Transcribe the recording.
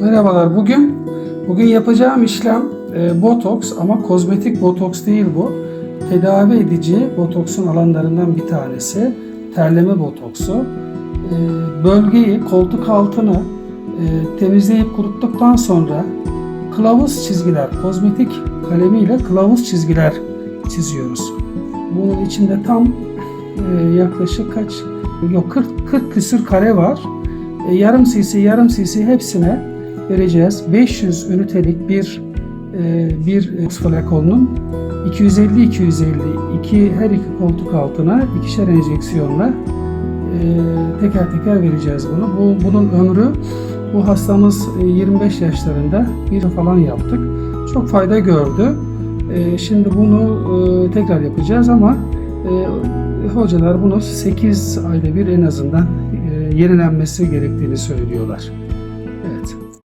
Merhabalar. Bugün bugün yapacağım işlem e, botoks ama kozmetik botoks değil bu. Tedavi edici botoksun alanlarından bir tanesi. Terleme botoksu. E, bölgeyi, koltuk altını e, temizleyip kuruttuktan sonra kılavuz çizgiler, kozmetik kalemiyle kılavuz çizgiler çiziyoruz. Bunun içinde tam e, yaklaşık kaç yok 40 40 küsür kare var. E, yarım cc yarım cc hepsine vereceğiz. 500 ünitelik bir e, bir flakonun 250 250 iki her iki koltuk altına ikişer enjeksiyonla e, teker teker vereceğiz bunu. Bu bunun ömrü bu hastamız e, 25 yaşlarında bir falan yaptık. Çok fayda gördü. E, Şimdi bunu e, tekrar yapacağız ama e, hocalar bunu 8 ayda bir en azından e, yenilenmesi gerektiğini söylüyorlar. Evet.